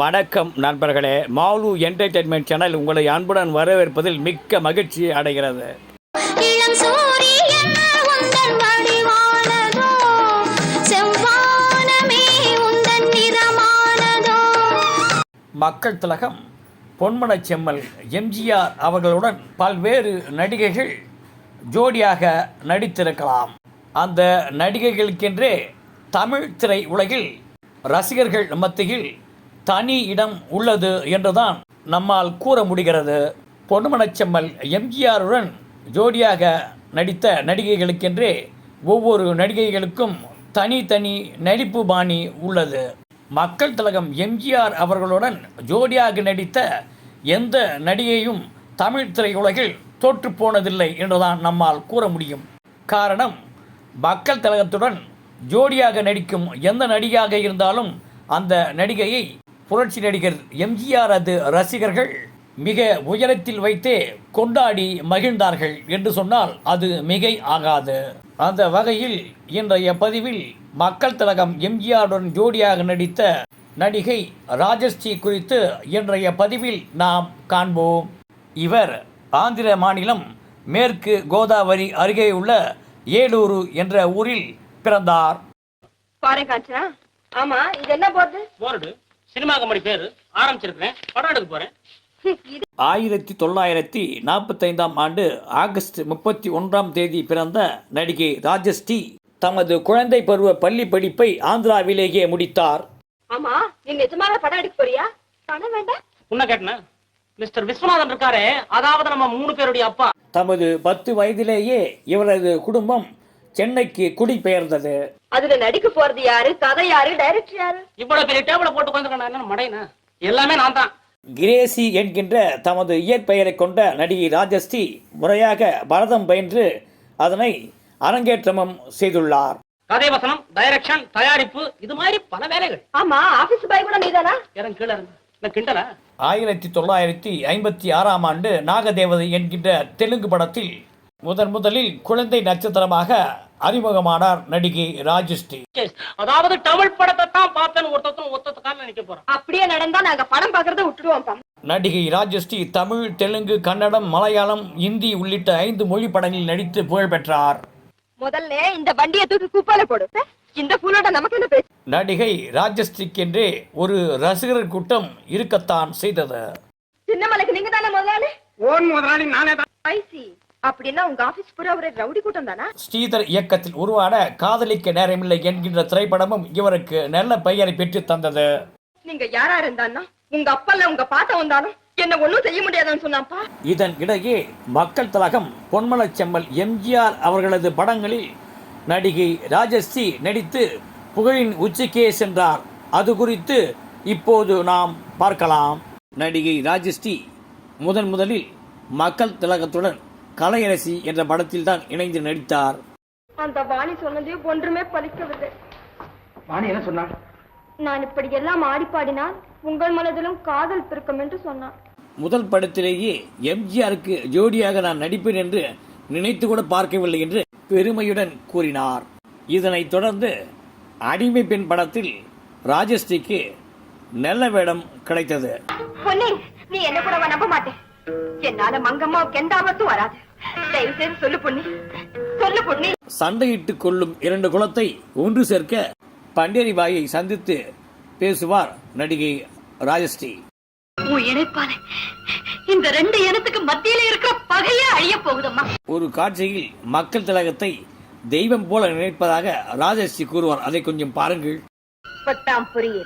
வணக்கம் நண்பர்களே. Mall entertainment channel உங்களை அன்புடன் வரவேற்பதில் மிக்க மகிழ்ச்சி அடைகிறது. மக்கள் திலகம் பொன்மனச் செம்மல் எம்ஜிஆர் அவர்களுடன் பல்வேறு நடிகைகள் ஜோடியாக நடித்திருக்கலாம். அந்த நடிகைகளுக்கென்றே தமிழ் திரை உலகில் ரசிகர்கள் மத்தியில் தனி இடம் உள்ளது என்றுதான் நம்மால் கூற முடிகிறது. பொன்மனச்செம்மல் எம்ஜிஆருடன் ஜோடியாக நடித்த நடிகைகளுக்கென்றே ஒவ்வொரு நடிகைகளுக்கும் தனித்தனி நடிப்பு பாணி உள்ளது. மக்கள் திலகம் எம்ஜிஆர் அவர்களுடன் ஜோடியாக நடித்த எந்த நடிகையும் தமிழ் திரையுலகில் தோற்று போனதில்லை என்றுதான் நம்மால் கூற முடியும். காரணம் மக்கள் திலகத்துடன் ஜோடியாக நடிக்கும் எந்த நடிகையாக இருந்தாலும் அந்த நடிகையை புரட்சி நடிகர் எம்ஜிஆர் அது ரசிகர்கள் மிக உயரத்தில் வைத்தே கொண்டாடி மகிழ்ந்தார்கள் என்று சொன்னால் அது மிகை ஆகாது. அந்த வகையில் இன்றைய பதிவில் மக்கள் திலகம் எம்ஜிஆருடன் ஜோடியாக நடித்த நடிகை ராஜஸ்ரீ குறித்து இன்றைய பதிவில் நாம் காண்போம். இவர் ஆந்திர மாநிலம் மேற்கு கோதாவரி அருகே உள்ள ஏலூரு என்ற ஊரில் பிறந்தார். பாரு காஞ்சனா? ஆமா இது என்ன போறது? போர்டு சினிமா கம்பெனி பேரு ஆரம்பிச்சிருக்கிறேன். படம் எடுக்க போறேன். ஆயிரத்தி தொள்ளாயிரத்தி நாற்பத்தைந்தாம் ஆண்டு ஆகஸ்ட் முப்பத்தி ஒன்றாம் தேதி பிறந்த நடிகை ராஜஸ்ரீ தமது குழந்தை பருவ பள்ளி படிப்பை ஆந்திராவிலேயே முடித்தார். ஆமா நீ நிஜமாவே படம் எடுக்க போறியா? பணம் வேண்டாம். உன்ன கேட்டன? மிஸ்டர் விஸ்வநாதன் இருக்காரே அதாவது நம்ம மூணு பேருடைய அப்பா. தமது பத்து வயதிலேயே இவரது குடும்பம் சென்னைக்கு குடிபெயர்ந்தது அதுல நடிக்க போறது யாரு? கதை யாரு? டைரக்டர் யாரு? இவ்வளவு பெரிய டேபிள போட்டு உட்காந்துருக்கேன் என்ன மடையனா? எல்லாமே நான் தான். கிரேசி என்கின்ற தமது இயற்பெயரை கொண்ட நடிகை ராஜஸ்ரீ முறையாக பரதம் பயின்று அதனை அரங்கேற்றமும் செய்துள்ளார். கதை வசனம் டைரக்ஷன் தயாரிப்பு இது மாதிரி பல வேலைகள். ஆமா ஆபீஸ் பாய் கூட நீதானா? இறங்க கீழே கிண்டலா? ஆயிரத்தி தொள்ளாயிரத்தி ஐம்பத்தி ஆறாம் ஆண்டு நாகதேவதை என்கின்ற தெலுங்கு படத்தில் முதன் முதலில் குழந்தை நட்சத்திரமாக அறிமுகமானார் நடிகை ராஜஸ்ரீ. அதாவது தமிழ் படத்தை தான் பார்த்தேன்னு ஒருத்தத்தும் நிக்க போறான். அப்படியே நடந்தா நாங்க படம் பாக்குறத விட்டுடுவோம் நடிகை ராஜஸ்ரீ தமிழ் தெலுங்கு கன்னடம் மலையாளம் இந்தி உள்ளிட்ட ஐந்து மொழி படங்களில் நடித்து புகழ் பெற்றார். முதல்ல இந்த வண்டியை தூக்கி குப்பால போடு. இந்த புல்லோட நமக்கு என்ன நடிகை ராஜஸ்ரீக்கென்றே ஒரு ரசிகர் கூட்டம் இருக்கத்தான் செய்தது. சின்னமலைக்கு நீங்க தானே முதலாளி? ஓன் முதலாளி நானே தான். அப்படின்னா உங்க ஆபீஸ் பூரா ஒரு ரவுடி கூட்டம் தானா? ஸ்ரீதர் இயக்கத்தில் உருவான காதலிக்க நேரமில்லை என்கின்ற திரைப்படமும் இவருக்கு நல்ல பெயரை பெற்றுத் தந்தது. நீங்க யாரா இருந்தான்னா உங்க அப்பல்ல உங்க பாட்ட வந்தாலும் என்ன ஒண்ணும் செய்ய முடியாதுன்னு சொன்னாப்பா. இதன் இடையே மக்கள் திலகம் பொன்மனச் செம்மல் எம்ஜிஆர் அவர்களது படங்களில் நடிகை ராஜஸ்ரீ நடித்து புகழின் உச்சிக்கே சென்றார். அது குறித்து இப்போது நாம் பார்க்கலாம். நடிகை ராஜஸ்ரீ முதன் முதலில் மக்கள் திலகத்துடன் கலையரசி என்ற படத்தில் தான் இணைந்து நடித்தார். அந்த வாணி சொன்னதே ஒன்றுமே பலிக்கவில்லை. வாணி என்ன சொன்னா நான் இப்படி எல்லாம் ஆடி பாடினால் உங்கள் மனதிலும் காதல் பிறக்கும் என்று சொன்னான். முதல் படத்திலேயே எம்ஜிஆருக்கு ஜோடியாக நான் நடிப்பேன் என்று நினைத்து கூட பார்க்கவில்லை என்று பெருமையுடன் கூறினார். இதனைத் தொடர்ந்து அடிமை பெண் படத்தில் ராஜஸ்ரீக்கு நல்ல வேடம் கிடைத்தது. பொன்னி நீ என்ன கூட நம்ப மாட்டேன் என்னால மங்கம்மாவுக்கு எந்த ஆபத்தும் வராது. தயவு செய்து சொல்லு பொன்னி. சொல்லு பொன்னி. சண்டையிட்டுக் கொள்ளும் இரண்டு குலத்தை ஒன்று சேர்க்க பண்டேரிபாயை சந்தித்து பேசுவார் நடிகை ராஜஸ்ரீ. உன் இணைப்பால இந்த ரெண்டு இனத்துக்கு மத்தியில இருக்கிற பகையே அழிய போகுதம்மா. ஒரு காட்சியில் மக்கள் திலகத்தை தெய்வம் போல நினைப்பதாக ராஜஸ்ரீ கூறுவார். அதை கொஞ்சம் பாருங்கள். பத்தாம் புரியுது.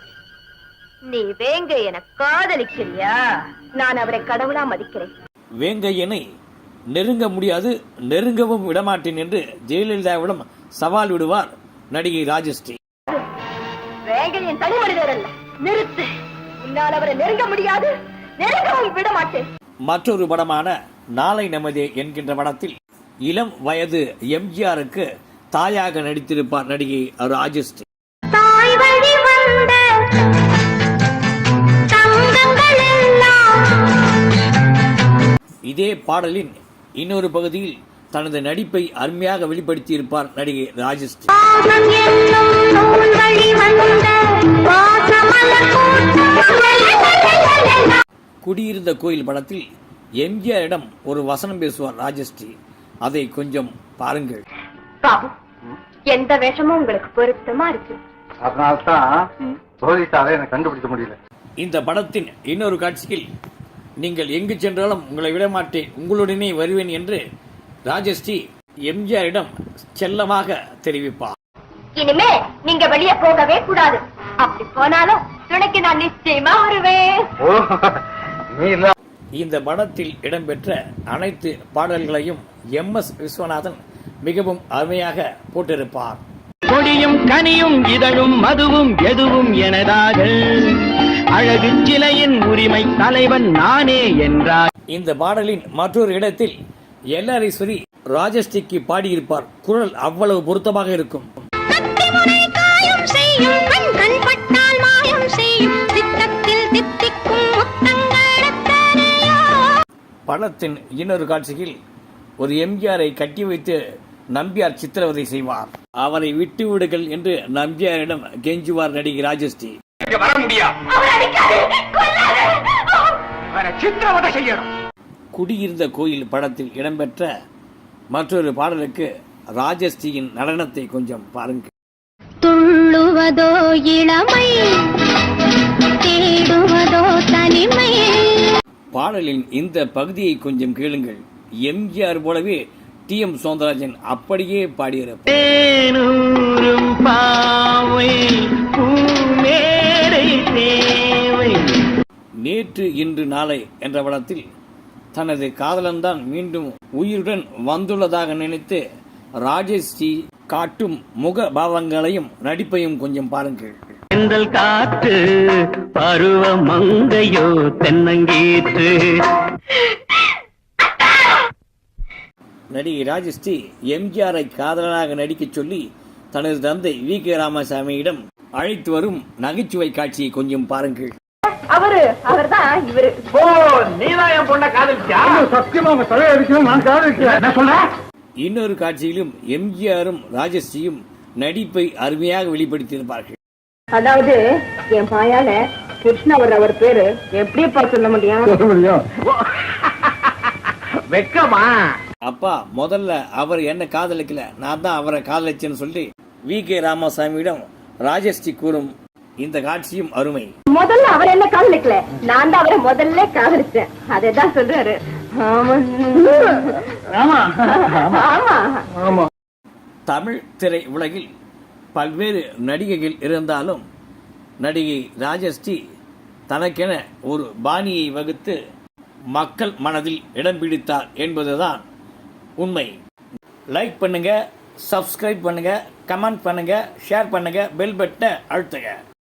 நீ வேங்க என காதலிக்கிறியா? நான் அவரை கடவுளா மதிக்கிறேன். வேங்கையனை நெருங்க முடியாது நெருங்கவும் விடமாட்டேன் என்று ஜெயலலிதாவிடம் சவால் விடுவார் நடிகை ராஜஸ்ரீ. வேங்கையின் தனி மனிதர் அல்ல. நிறுத்து. உன்னால் அவரை நெருங்க முடியாது நெருங்கவும் விட மாட்டேன் மற்றொரு படமான நாளை நமதே என்கின்ற படத்தில் இளம் வயது எம்ஜிஆருக்கு தாயாக நடித்திருப்பார் நடிகை ராஜஸ்ரீ. இதே பாடலின் இன்னொரு பகுதியில் தனது நடிப்பை அருமையாக வெளிப்படுத்தியிருப்பார் நடிகை ராஜஸ்ரீ குடியிருந்த கோயில் படத்தில் எம்ஜிஆரிடம் ஒரு வசனம் பேசுவார் ராஜஸ்ரீ அதை கொஞ்சம் பாருங்கள். பாபு எந்த வேஷமும் உங்களுக்கு பொருத்தமா இருக்கு? அதனால்தான் எனக்கு கண்டுபிடிக்க முடியல. இந்த படத்தின் இன்னொரு காட்சியில் நீங்கள் எங்கு சென்றாலும் உங்களை விடமாட்டேன் உங்களுடனே வருவேன் என்று ராஜஸ்ரீ எம்ஜிஆரிடம் செல்லமாக தெரிவிப்பார். இனிமே நீங்க வெளியே போகவே கூடாது. அப்படி போனாலும் துணைக்கு நான் நிச்சயமா வருவேன். இந்த படத்தில் இடம்பெற்ற அனைத்து பாடல்களையும் எம் எஸ் விஸ்வநாதன் மிகவும் அருமையாக போட்டிருப்பார். கொடியும் கனியும் இதழும் மதுவும் எதுவும் எனதாக அழகு சிலையின் உரிமை தலைவன் நானே என்றார். இந்த பாடலின் மற்றொரு இடத்தில் எல்ஆரீஸ்வரி ராஜஸ்ரீக்கு பாடியிருப்பார். குரல் அவ்வளவு பொருத்தமாக இருக்கும். கத்திமுனை காயம் செய்யும் கண் கண் பட்டால் மாயம் செய்யும் சித்தத்தில் தித்திக்கும் முத்தங்கள் எத்தனையோ படத்தின் இன்னொரு காட்சியில் ஒரு எம்ஜிஆரை கட்டி வைத்து நம்பியார் சித்திரவதை செய்வார். அவரை விட்டு விடுங்கள் என்று நம்பியாரிடம் கெஞ்சுவார் நடிகை ராஜஸ்ரீ. இங்க வர முடியாது அவர் அடிக்காது கொல்லாது. அவரை சித்திரவதை செய்யணும். குடியிருந்த கோயில் படத்தில் இடம்பெற்ற மற்றொரு பாடலுக்கு ராஜஸ்ரீயின் நடனத்தை கொஞ்சம் பாருங்கள். துள்ளுவதோ இளமை தேடுவதோ தனிமை. பாடலின் இந்த பகுதியை கொஞ்சம் கேளுங்கள். எம்ஜிஆர் போலவே டி எம் சௌந்தரராஜன் அப்படியே பாடியிருப்பார். நேற்று இன்று நாளை என்ற படத்தில் தனது காதலன்தான் மீண்டும் உயிருடன் வந்துள்ளதாக நினைத்து ராஜஸ்ரீ காட்டும் முக பாவங்களையும் நடிப்பையும் கொஞ்சம் பாருங்கள். செந்தல் காற்று பருவ மங்கையோ தென்னங்கீற்று. நடிகை ராஜஸ்ரீ எம்ஜிஆரை காதலனாக நடிக்கச் சொல்லி தனது தந்தை வி கே ராமசாமியிடம் அழைத்து வரும் நகைச்சுவை காட்சியை கொஞ்சம் பாருங்கள். அவரு அவர்தான் இவரு. ஓ நீதான் என் பொண்ணை காதலிச்சா சத்தியமா உங்க தலையை அடிக்கணும் நான் காதலிக்கிறேன். என்ன சொல்ற? இன்னொரு காட்சியிலும் எம்ஜிஆரும் ராஜஸ்ரீயும் நடிப்பை அருமையாக வெளிப்படுத்தியிருப்பார்கள். அதாவது என் பாயால கிருஷ்ணவர் அவர் பேரு எப்படிப்பா சொல்ல முடியும். வெக்கமா? அப்பா முதல்ல அவர் என்ன காதலிக்கல? நான் தான் அவரை காதலிச்சேன்னு சொல்லி வி. கே. ராமசாமியிடம் ராஜஸ்ரீ கூறும் இந்த காட்சியும் அருமை. முதல்ல அவர் என்ன காதலிக்கல? நான் தான் அவரை முதல்ல காதலிச்சேன். அதைதான் சொல்றாரு. ஆமா. ஆமா. ஆமா. ஆமா. தமிழ் திரை உலகில் பல்வேறு நடிகைகள் இருந்தாலும் நடிகை ராஜஸ்ரீ தனக்கென ஒரு பாணியை வகுத்து மக்கள் மனதில் இடம் பிடித்தார் என்பதுதான் உண்மை. லைக் பண்ணுங்க சப்ஸ்கிரைப் பண்ணுங்க கமெண்ட் பண்ணுங்க ஷேர் பண்ணுங்க பெல் பட்டனை அழுத்துங்க.